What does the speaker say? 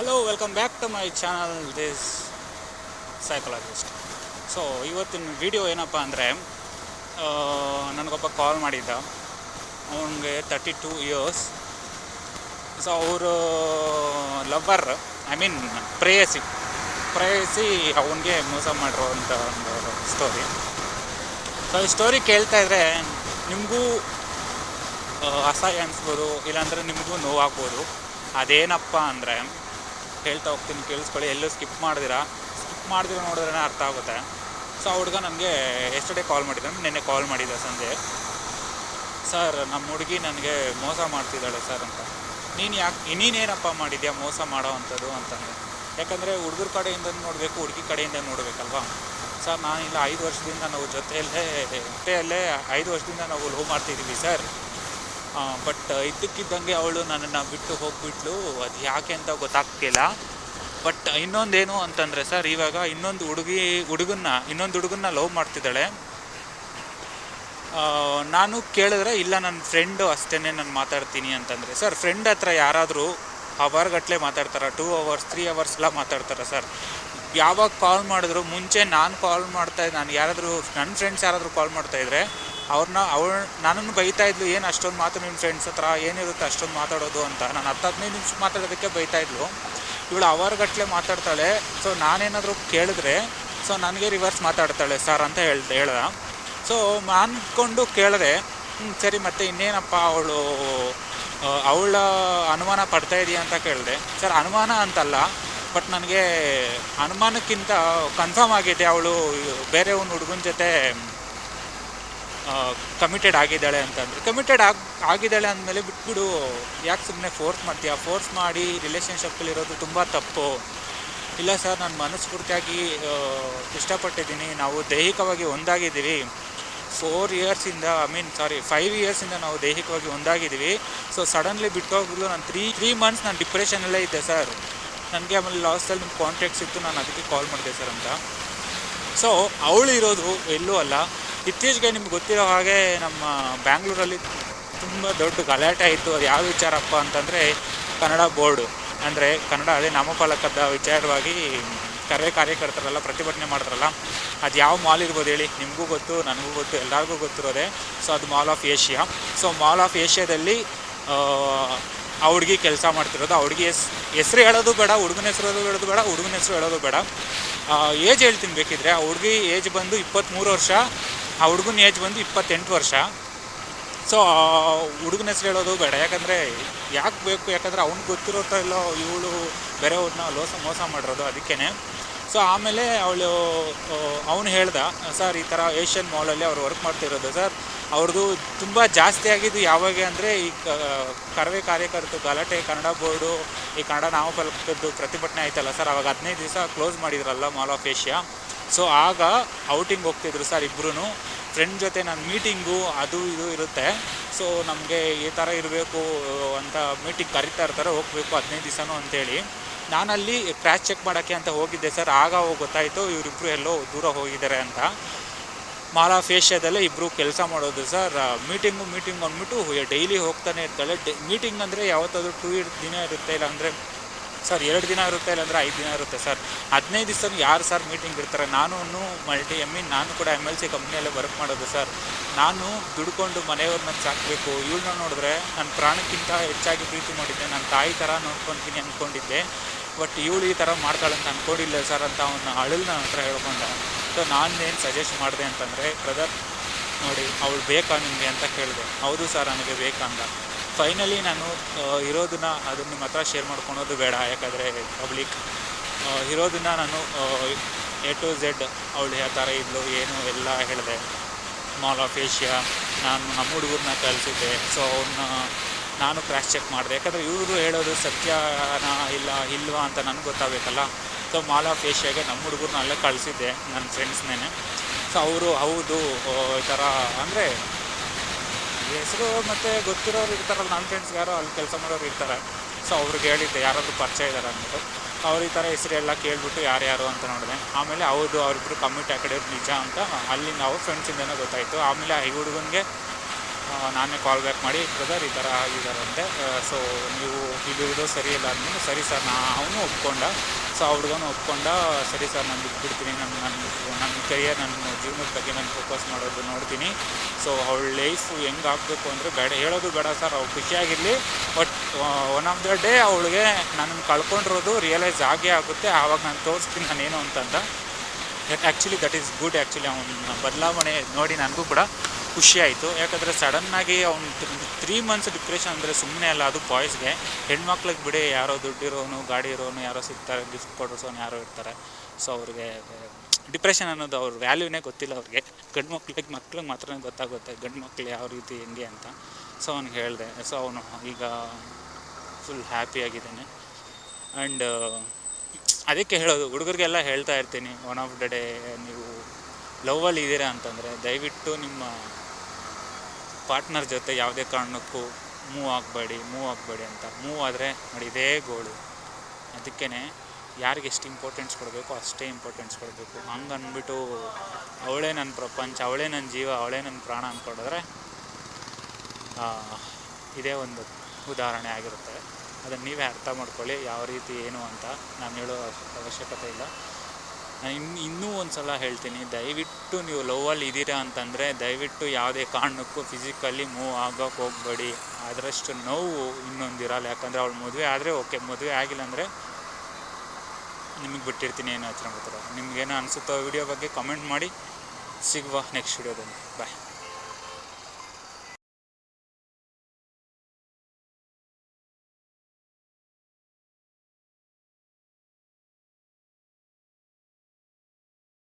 Hello welcome back to my channel this psychologist so ಇವತ್ತಿನ video ಏನಪ್ಪ ಅಂದರೆ ನನಗೊಬ್ಬ ಕಾಲ್ ಮಾಡಿದ್ದ. ಅವನಿಗೆ ತರ್ಟಿ ಟೂ ಇಯರ್ಸ್ ಸೊ ಅವರು ಲವ್ವರ್ ಐ ಮೀನ್ ಪ್ರೇಯಸಿ. ಪ್ರೇಯಸಿ ಅವನಿಗೆ ಮೋಸ ಮಾಡಿರೋವಂಥ ಒಂದು ಸ್ಟೋರಿ ಸೊ ಈ ಸ್ಟೋರಿ ಕೇಳ್ತಾ ಇದ್ರೆ, ನಿಮಗೂ ಅಸಹ್ಯ ಅನಿಸ್ಬೋದು, ಇಲ್ಲಾಂದರೆ ನಿಮಗೂ ನೋವಾಗ್ಬೋದು. ಅದೇನಪ್ಪ ಅಂದರೆ ಹೇಳ್ತಾ ಹೋಗ್ತೀನಿ, ಕೇಳಿಸ್ಕೊಳ್ಳಿ. ಎಲ್ಲೂ ಸ್ಕಿಪ್ ಮಾಡಿದಿರಾ? ಸ್ಕಿಪ್ ಮಾಡಿದ್ರು ನೋಡಿದ್ರೆ ಅರ್ಥ ಆಗುತ್ತೆ. ಸೊ ಆ ಹುಡುಗ ನನಗೆ ಎಷ್ಟೇ ಕಾಲ್ ಮಾಡಿದ್ದೆ ನಿನ್ನೆ ಕಾಲ್ ಮಾಡಿದ್ದೆ ಸಂಜೆ. ಸರ್ ನಮ್ಮ ಹುಡುಗಿ ನನಗೆ ಮೋಸ ಮಾಡ್ತಿದ್ದಾಳೆ ಸರ್ ಅಂತ. ನೀನು ಯಾಕೆ ನೀನೇನಪ್ಪ ಮಾಡಿದ್ಯಾ ಮೋಸ ಮಾಡೋ ಅಂಥದ್ದು ಅಂತಂದರೆ ಯಾಕಂದರೆ ಹುಡುಗರ ಕಡೆಯಿಂದ ನೋಡಬೇಕು, ಹುಡುಗಿ ಕಡೆಯಿಂದ ನೋಡಬೇಕಲ್ವಾ? ಸರ್ ನಾನಿಲ್ಲ ಐದು ವರ್ಷದಿಂದ ನಾವು ಜೊತೆಯಲ್ಲೇ ಜೊತೆಯಲ್ಲೇ ಐದು ವರ್ಷದಿಂದ ನಾವು ಲವ್ ಮಾಡ್ತಿದ್ದೀವಿ ಸರ್ ಬಟ್ ಇದ್ದಕ್ಕಿದ್ದಂಗೆ ಅವಳು ನನ್ನನ್ನು ಬಿಟ್ಟು ಹೋಗ್ಬಿಟ್ಲು. ಅದು ಯಾಕೆ ಅಂತ ಗೊತ್ತಾಗ್ತಿಲ್ಲ. ಬಟ್ ಇನ್ನೊಂದೇನು ಅಂತಂದರೆ ಸರ್, ಇವಾಗ ಇನ್ನೊಂದು ಹುಡುಗಿ, ಹುಡುಗನ್ನ, ಇನ್ನೊಂದು ಹುಡುಗನ್ನ ಲವ್ ಮಾಡ್ತಿದ್ದಾಳೆ. ನಾನು ಕೇಳಿದ್ರೆ ಇಲ್ಲ ನನ್ನ ಫ್ರೆಂಡು ಅಷ್ಟೇ ನಾನು ಮಾತಾಡ್ತೀನಿ ಅಂತಂದರೆ ಸರ್ ಫ್ರೆಂಡ್ ಹತ್ರ ಯಾರಾದರೂ ಅವರ್ಗಟ್ಲೆ ಮಾತಾಡ್ತಾರೆ ಟೂ ಅವರ್ಸ್ ತ್ರೀ ಅವರ್ಸ್ ಎಲ್ಲ ಮಾತಾಡ್ತಾರೆ ಸರ್. ಯಾವಾಗ ಕಾಲ್ ಮಾಡಿದ್ರು, ಮುಂಚೆ ನಾನು ಕಾಲ್ ಮಾಡ್ತಾ, ನಾನು ಯಾರಾದರೂ ನನ್ನ ಫ್ರೆಂಡ್ಸ್ ಯಾರಾದರೂ ಕಾಲ್ ಮಾಡ್ತಾ ಇದ್ರೆ ಅವ್ರನ್ನ ಅವ್ರ ನನ್ನನ್ನು ಬೈತಾ ಇದ್ಲು, ಏನು ಅಷ್ಟೊಂದು ಮಾತು ನಿಮ್ಮ ಫ್ರೆಂಡ್ಸ್ ಹತ್ರ? ಏನಿರುತ್ತೆ ಅಷ್ಟೊಂದು ಮಾತಾಡೋದು ಅಂತ? ನಾನು ಹತ್ತು ಹದಿನೈದು ನಿಮಿಷ ಮಾತಾಡೋದಕ್ಕೆ ಬೈತಾ ಇದ್ಲು. ಇವಳು ಅವರ್ಗಟ್ಲೆ ಮಾತಾಡ್ತಾಳೆ. ಸೊ ನಾನೇನಾದರೂ ಕೇಳಿದ್ರೆ ಸೊ ನನಗೆ ರಿವರ್ಸ್ ಮಾತಾಡ್ತಾಳೆ, ಸರ್, ಅಂತ ಹೇಳ್ದೆ ಹೇಳ್ದ ಸೊ ಅಂದ್ಕೊಂಡು ಕೇಳಿದೆ ಹ್ಞೂ ಸರಿ, ಮತ್ತೆ ಇನ್ನೇನಪ್ಪ ಅವಳು ಅವಳ ಅನುಮಾನ ಪಡ್ತಾ ಇದೆಯಾ ಅಂತ ಕೇಳಿದೆ. ಸರ್, ಅನುಮಾನ ಅಂತಲ್ಲ, ಬಟ್ ನನಗೆ ಅನುಮಾನಕ್ಕಿಂತ ಕನ್ಫರ್ಮ್ ಆಗಿದೆ, ಅವಳು ಬೇರೆ ಒಂದು ಹುಡುಗನ ಜೊತೆ ಕಮಿಟೆಡ್ ಆಗಿದ್ದಾಳೆ ಅಂತಂದರೆ ಕಮಿಟೆಡ್ ಆಗಿ, ಆಗಿದ್ದಾಳೆ ಅಂದಮೇಲೆ ಬಿಟ್ಬಿಡು, ಯಾಕೆ ಸುಮ್ಮನೆ ಫೋರ್ಸ್ ಮಾಡ್ತೀಯ? ಫೋರ್ಸ್ ಮಾಡಿ ರಿಲೇಷನ್ಶಿಪ್ಪಲ್ಲಿರೋದು ತುಂಬ ತಪ್ಪು. ಇಲ್ಲ ಸರ್ ನಾನು ಮನಸ್ಫೂರ್ತಿಯಾಗಿ ಇಷ್ಟಪಟ್ಟಿದ್ದೀನಿ. ನಾವು ದೈಹಿಕವಾಗಿ ಒಂದಾಗಿದ್ದೀವಿ. ಫೋರ್ ಇಯರ್ಸಿಂದ ಐ ಮೀನ್ ಸಾರಿ ಫೈವ್ ಇಯರ್ಸಿಂದ ನಾವು ದೈಹಿಕವಾಗಿ ಒಂದಾಗಿದ್ದೀವಿ. ಸೊ ಸಡನ್ಲಿ ಬಿಟ್ಟೋಗ್ಲು ನಾನು ತ್ರೀ ತ್ರೀ ಮಂತ್ಸ್ ನಾನು ಡಿಪ್ರೆಷನಲ್ಲೇ ಇದ್ದೆ ಸರ್ ನನಗೆ ಆಮೇಲೆ ಲಾಸ್ಟಲ್ಲಿ ನಿಮ್ಮ ಕಾಂಟ್ಯಾಕ್ಟ್ ಸಿಕ್ತು, ನಾನು ಅದಕ್ಕೆ ಕಾಲ್ ಮಾಡಿದೆ ಸರ್ ಅಂತ. ಸೊ ಅವಳು ಇರೋದು ಎಲ್ಲೂ ಅಲ್ಲ. ಇತ್ತೀಚೆಗೆ ನಿಮ್ಗೆ ಗೊತ್ತಿರೋ ಹಾಗೆ ನಮ್ಮ ಬ್ಯಾಂಗ್ಳೂರಲ್ಲಿ ತುಂಬ ದೊಡ್ಡ ಗಲಾಟೆ ಆಯಿತು. ಅದು ಯಾವ ವಿಚಾರಪ್ಪ ಅಂತಂದರೆ ಕನ್ನಡ ಬೋರ್ಡು. ಅಂದರೆ ಕನ್ನಡ ಅದೇ ನಾಮಫಲಕದ ವಿಚಾರವಾಗಿ ಕರೆ ಕಾರ್ಯಕರ್ತರಲ್ಲ ಪ್ರತಿಭಟನೆ ಮಾಡಿದ್ರಲ್ಲ, ಅದು ಯಾವ ಮಾಲ್ ಇರ್ಬೋದು ಹೇಳಿ ನಿಮಗೂ ಗೊತ್ತು, ನನಗೂ ಗೊತ್ತು, ಎಲ್ಲರಿಗೂ ಗೊತ್ತಿರೋದೆ. ಸೊ ಅದು Mall of Asia. So Mall of ಏಷ್ಯಾದಲ್ಲಿ, ಆ ಹುಡುಗಿ ಕೆಲಸ ಮಾಡ್ತಿರೋದು. ಆ ಹುಡುಗಿ ಹೆಸ್, ಹೆಸ್ರು ಹೇಳೋದು ಬೇಡ, ಹುಡುಗನ ಹೆಸ್ರು ಹೇಳೋದು ಹೇಳೋದು ಬೇಡ, ಹುಡುಗನ ಹೆಸ್ರು ಹೇಳೋದು ಬೇಡ. ಏಜ್ ಹೇಳ್ತೀನಿ ಬೇಕಿದ್ರೆ. ಆ ಹುಡುಗಿ ಏಜ್ ಬಂದು ಇಪ್ಪತ್ತ್ಮೂರು ವರ್ಷ. ಆ ಹುಡುಗನ ಏಜ್ ಬಂದು ಇಪ್ಪತ್ತೆಂಟು ವರ್ಷ. ಸೊ ಹುಡುಗನ ಹೆಸರು ಹೇಳೋದು ಬೇಡ. ಯಾಕಂದರೆ ಯಾಕೆ ಬೇಕು? ಯಾಕಂದರೆ ಅವ್ನಿಗೆ ಗೊತ್ತಿರೋ ಇಲ್ಲೋ ಇವಳು ಬೇರೆಯವ್ರನ್ನ ಲೋಸ ಮೋಸ ಮಾಡಿರೋದು ಅದಕ್ಕೇ ಸೊ ಆಮೇಲೆ ಅವಳು ಅವನು ಹೇಳ್ದ, ಸರ್, ಈ ಥರ ಏಷ್ಯನ್ ಮಾಲಲ್ಲಿ ಅವ್ರು ವರ್ಕ್ ಮಾಡ್ತಿರೋದು ಸರ್. ಅವ್ರದ್ದು ತುಂಬ ಜಾಸ್ತಿ ಆಗಿದ್ದು ಯಾವಾಗ ಅಂದರೆ ಈ ಕರವೇ ಕಾರ್ಯಕರ್ತರು, ಗಲಾಟೆ, ಕನ್ನಡ ಬೋರ್ಡು, ಈ ಕನ್ನಡ ನಾಮಫಲಕದ್ದು ಪ್ರತಿಭಟನೆ ಆಯ್ತಲ್ಲ ಸರ್. ಅವಾಗ ಹದಿನೈದು ದಿವಸ ಕ್ಲೋಸ್ ಮಾಡಿದ್ರಲ್ಲ ಮಾಲ್ ಆಫ್ ಏಷ್ಯಾ. ಸೊ ಆಗ ಔಟಿಂಗ್ ಹೋಗ್ತಿದ್ರು ಸರ್ ಇಬ್ಬರೂ ಫ್ರೆಂಡ್ ಜೊತೆ ನಾನು ಮೀಟಿಂಗು ಅದು ಇದು ಇರುತ್ತೆ. ಸೊ ನಮಗೆ ಈ ಥರ ಇರಬೇಕು ಅಂತ ಮೀಟಿಂಗ್ ಕರಿತಾ ಇರ್ತಾರೆ, ಹೋಗಬೇಕು ಹದಿನೈದು ದಿವಸನೂ ಅಂತೇಳಿ. ನಾನಲ್ಲಿ ಕ್ರ್ಯಾಚ್ ಚೆಕ್ ಮಾಡೋಕ್ಕೆ ಅಂತ ಹೋಗಿದ್ದೆ ಸರ್ ಆಗ ಹೋಗಿ ಗೊತ್ತಾಯಿತು ಇವರಿಬ್ಬರು ಎಲ್ಲೋ ದೂರ ಹೋಗಿದ್ದಾರೆ ಅಂತ. ಮಾಲ ಫೇಷ್ಯಾದಲ್ಲೇ ಇಬ್ಬರು ಕೆಲಸ ಮಾಡೋದು ಸರ್ ಮೀಟಿಂಗು ಮೀಟಿಂಗ್ ಅಂದ್ಬಿಟ್ಟು ಡೈಲಿ ಹೋಗ್ತಾನೆ ಇರ್ತಾಳೆ. ಮೀಟಿಂಗ್ ಅಂದರೆ ಯಾವತ್ತಾದರೂ ಟೂ ದಿನ ಇರುತ್ತೆ ಇಲ್ಲ ಅಂದರೆ ಸರ್, ಎರಡು ದಿನ ಇರುತ್ತೆ ಇಲ್ಲಾಂದರೆ ಐದು ದಿನ ಇರುತ್ತೆ ಸರ್. ಹದಿನೈದು ದಿವಸ ಯಾರು ಸರ್ ಮೀಟಿಂಗ್ ಇರ್ತಾರೆ? ನಾನು ಮಲ್ಟಿ ಐ ಮೀನ್ ನಾನು ಕೂಡ ಎಂ ಎಲ್ ಸಿ ಕಂಪ್ನಿಯಲ್ಲೇ ವರ್ಕ್ ಮಾಡೋದು ಸರ್. ನಾನು ದುಡ್ಕೊಂಡು ಮನೆಯವ್ರನ್ನ ಸಾಕಬೇಕು ಇವಳನ್ನ ನೋಡಿದ್ರೆ ನನ್ನ ಪ್ರಾಣಕ್ಕಿಂತ ಹೆಚ್ಚಾಗಿ ಪ್ರೀತಿ ಮಾಡಿದ್ದೆ. ನನ್ನ ತಾಯಿ ಥರ ನೋಡ್ಕೊತೀನಿ ಅಂದ್ಕೊಂಡಿದ್ದೆ ಬಟ್ ಇವಳು ಈ ಥರ ಮಾಡ್ತಾಳೆ ಅಂತ ಅಂದ್ಕೊಂಡಿಲ್ಲ ಸರ್ ಅಂತ ಅವನ ಅಳಲ್ ನನ್ನ ಹತ್ರ ಹೇಳ್ಕೊಂಡ. ಸೊ ನಾನೇನು ಸಜೆಸ್ಟ್ ಮಾಡಿದೆ ಅಂತಂದರೆ ಬ್ರದರ್ ನೋಡಿ, ಅವಳು ಬೇಕಾ ನಿಮಗೆ? ಅಂತ ಕೇಳಿದೆ. ಹೌದು ಸರ್, ನನಗೆ ಬೇಕಂದ ಫೈನಲಿ ನಾನು ಇರೋದನ್ನ ಅದನ್ನ ನಿಮ್ಮ ಹತ್ರ ಶೇರ್ ಮಾಡ್ಕೊಳೋದು ಬೇಡ, ಯಾಕಂದರೆ ಪಬ್ಲಿಕ್ ಇರೋದನ್ನ ನಾನು ಎ ಟು ಝೆಡ್ ಅವಳು ಯಾವ ಥರ ಇದ್ಲು, ಏನು ಎಲ್ಲ ಹೇಳಿದೆ. ಮಾಲ್ ಆಫ್ ಏಷ್ಯಾ ನಾನು ನಮ್ಮ ಹುಡುಗರನ್ನ ಕಲಿಸಿದ್ದೆ ಸೊ ಅವನ್ನ ನಾನು ಕ್ರಾಶ್ ಚೆಕ್ ಮಾಡಿದೆ. ಯಾಕಂದರೆ ಇವರು ಹೇಳೋದು ಸತ್ಯನಾ ಇಲ್ಲ, ಇಲ್ವಾ ಅಂತ ನನಗೆ ಗೊತ್ತಾಗಬೇಕಲ್ಲ. ಸೊ ಮಾಲ್ ಆಫ್ ಏಷ್ಯಾಗೆ ನಮ್ಮ ಹುಡುಗರನ್ನ ಅಲ್ಲೇ ಕಳಿಸಿದ್ದೆ ನನ್ನ ಫ್ರೆಂಡ್ಸ್ನೇ ಸೊ ಅವರು ಹೌದು ಈ ಥರ ಅಂದರೆ ಹೆಸರು ಮತ್ತು ಗೊತ್ತಿರೋರು ಇರ್ತಾರಲ್ಲ ನನ್ನ ಫ್ರೆಂಡ್ಸ್ ಯಾರೋ ಅಲ್ಲಿ ಕೆಲಸ ಮಾಡೋರು ಇರ್ತಾರೆ. ಸೊ ಅವ್ರಿಗೆ ಹೇಳಿದ್ದೆ, ಯಾರಾದರೂ ಪರಿಚಯ ಇದ್ದಾರೆ ಅಂದ್ಬಿಟ್ಟು. ಅವ್ರು ಈ ಥರ ಹೆಸರು ಎಲ್ಲ ಕೇಳ್ಬಿಟ್ಟು ಯಾರ್ಯಾರು ಅಂತ ನೋಡಿದೆ. ಆಮೇಲೆ ಹೌದು ಅವರಿಬ್ಬರು ಕಮ್ಮಿಟ್ ಆ ಕಡೆ ನಿಜ ಅಂತ, ಅಲ್ಲಿ ನಾವು ಫ್ರೆಂಡ್ಸಿಂದನೇ ಗೊತ್ತಾಯಿತು. ಆಮೇಲೆ ಈ ಹುಡುಗನಿಗೆ ನಾನೇ ಕಾಲ್ ಬ್ಯಾಕ್ ಮಾಡಿ ಬ್ರದರ್ ಈ ಥರ ಆಗಿದ್ದಾರಂತೆ ಸೊ ನೀವು ಇಲ್ಲಿರೋದು ಸರಿ ಇಲ್ಲ ಅಂದ್ಮೇಲೆ ಸರಿ ಸರ್ ನಾ ಅವನು ಒಪ್ಕೊಂಡ. ಸೊ ಆ ಒಪ್ಕೊಂಡ, ಸರಿ ಸರ್, ನಾನು ಬಿಟ್ಬಿಡ್ತೀನಿ. ನನ್ನ ನನ್ನ ನನ್ನ ಕೆರಿಯರ್ ನನ್ನ ಜೀವನದ ಬಗ್ಗೆ ನಾನು ಫೋಕಸ್ ಮಾಡೋದು ನೋಡ್ತೀನಿ. ಸೊ ಅವಳ ಲೈಫು ಹೆಂಗೆ ಆಗಬೇಕು ಅಂದರೆ ಬೇಡ. ಹೇಳೋದು ಬೇಡ ಸರ್. ಅವ್ಳು ಖುಷಿಯಾಗಿರಲಿ. But one of the day ಅವಳಿಗೆ ನನ್ನ ಕಳ್ಕೊಂಡಿರೋದು ರಿಯಲೈಸ್ ಆಗೇ ಆಗುತ್ತೆ. ಆವಾಗ ನಾನು ತೋರಿಸ್ತೀನಿ ನಾನೇನು ಅಂತಂದ actually that is good actually ಅವನ ಬದಲಾವಣೆ ನೋಡಿ ನನಗೂ ಕೂಡ. ಖುಷಿ ಆಯಿತು ಯಾಕಂದರೆ ಸಡನ್ನಾಗಿ ಅವ್ನು ತ್ರೀ ಮಂತ್ಸ್ ಡಿಪ್ರೆಷನ್ ಅಂದರೆ ಸುಮ್ಮನೆ ಅಲ್ಲ, ಅದು ಬಾಯ್ಸ್ಗೆ ಹೆಣ್ಮಕ್ಳಿಗೆ ಬಿಡಿ, ಯಾರೋ ದುಡ್ಡಿರೋನು ಗಾಡಿ ಇರೋನು, ಯಾರೋ ಸಿಗ್ತಾರೆ ಗಿಫ್ಟ್ ಕೊಡಿಸೋನು, ಯಾರೋ ಇರ್ತಾರೆ. ಸೊ ಅವ್ರಿಗೆ ಡಿಪ್ರೆಷನ್ ಅನ್ನೋದು ಅವ್ರ ವ್ಯಾಲ್ಯೂನೇ ಗೊತ್ತಿಲ್ಲ ಅವ್ರಿಗೆ. ಗಂಡು ಮಕ್ಳಿಗೆ ಮಕ್ಳಿಗೆ ಮಾತ್ರ ಗೊತ್ತಾಗುತ್ತೆ, ಗಂಡು ಮಕ್ಳು ಯಾವ ರೀತಿ, ಹೆಂಗೆ ಅಂತ. ಸೊ ಅವ್ನಿಗೆ ಹೇಳಿದೆ ಸೊ ಅವನು ಈಗ ಫುಲ್ ಹ್ಯಾಪಿಯಾಗಿದ್ದಾನೆ ಆ್ಯಂಡ್ ಅದಕ್ಕೆ ಹೇಳೋದು, ಹುಡುಗರಿಗೆಲ್ಲ ಹೇಳ್ತಾ ಇರ್ತೀನಿ ಒನ್ ಆಫ್ ದ ಡೇ ನೀವು ಲವ್ವಲ್ಲಿ ಇದ್ದೀರಾ ಅಂತಂದರೆ, ದಯವಿಟ್ಟು ನಿಮ್ಮ ಪಾರ್ಟ್ನರ್ ಜೊತೆ ಯಾವುದೇ ಕಾರಣಕ್ಕೂ ಮೂವ್ ಆಗಬೇಡಿ ಮೂವ್ ಆಗಬೇಡಿ ಅಂತ. ಮೂವ್ ಆದರೆ ನೋಡಿ ಇದೇ ಗೋಳು ಅದಕ್ಕೇ ಯಾರಿಗೆ ಎಷ್ಟು ಇಂಪಾರ್ಟೆನ್ಸ್ ಕೊಡಬೇಕು, ಅಷ್ಟೇ ಇಂಪಾರ್ಟೆನ್ಸ್ ಕೊಡಬೇಕು. ಹಂಗೆ ಅಂದ್ಬಿಟ್ಟು ಅವಳೇ ನನ್ನ ಪ್ರಪಂಚ, ಅವಳೇ ನನ್ನ ಜೀವ, ಅವಳೇ ನನ್ನ ಪ್ರಾಣ ಅಂದ್ಕೊಂಡ್ರೆ ಇದೇ ಒಂದು ಉದಾಹರಣೆ ಆಗಿರುತ್ತೆ. ಅದನ್ನು ನೀವೇ ಅರ್ಥ ಮಾಡ್ಕೊಳ್ಳಿ, ಯಾವ ರೀತಿ, ಏನು ಅಂತ. ನಾನು ಹೇಳೋ ಅವಶ್ಯಕತೆ ಇಲ್ಲ. ನಾನು ಇನ್ನು ಒಂದು ಸಲ ಹೇಳ್ತೀನಿ, ದಯವಿಟ್ಟು ನೀವು ಲವ್ವಲ್ಲಿ ಇದ್ದೀರಾ ಅಂತಂದರೆ ದಯವಿಟ್ಟು ಯಾವುದೇ ಕಾರಣಕ್ಕೂ ಫಿಸಿಕಲಿ ಮೂವ್ ಆಗೋಕೆ ಹೋಗಬೇಡಿ. ಅದರಷ್ಟು ನೋವು ಇನ್ನೊಂದಿರಲ್ಲ, ಯಾಕಂದರೆ ಅವಳು ಮದುವೆ ಆದರೆ ಓಕೆ ಮದುವೆ ಆಗಿಲ್ಲ ಅಂದರೆ ನಿಮಗೆ ಬಿಟ್ಟಿರ್ತೀನಿ ಏನು ಹತ್ರ ಗೊತ್ತಿರೋ ನಿಮ್ಗೇನು ಅನಿಸುತ್ತೋ ವಿಡಿಯೋ ಬಗ್ಗೆ ಕಮೆಂಟ್ ಮಾಡಿ, ಸಿಗುವ ನೆಕ್ಸ್ಟ್ ವಿಡಿಯೋದಲ್ಲಿ ಬಾಯ್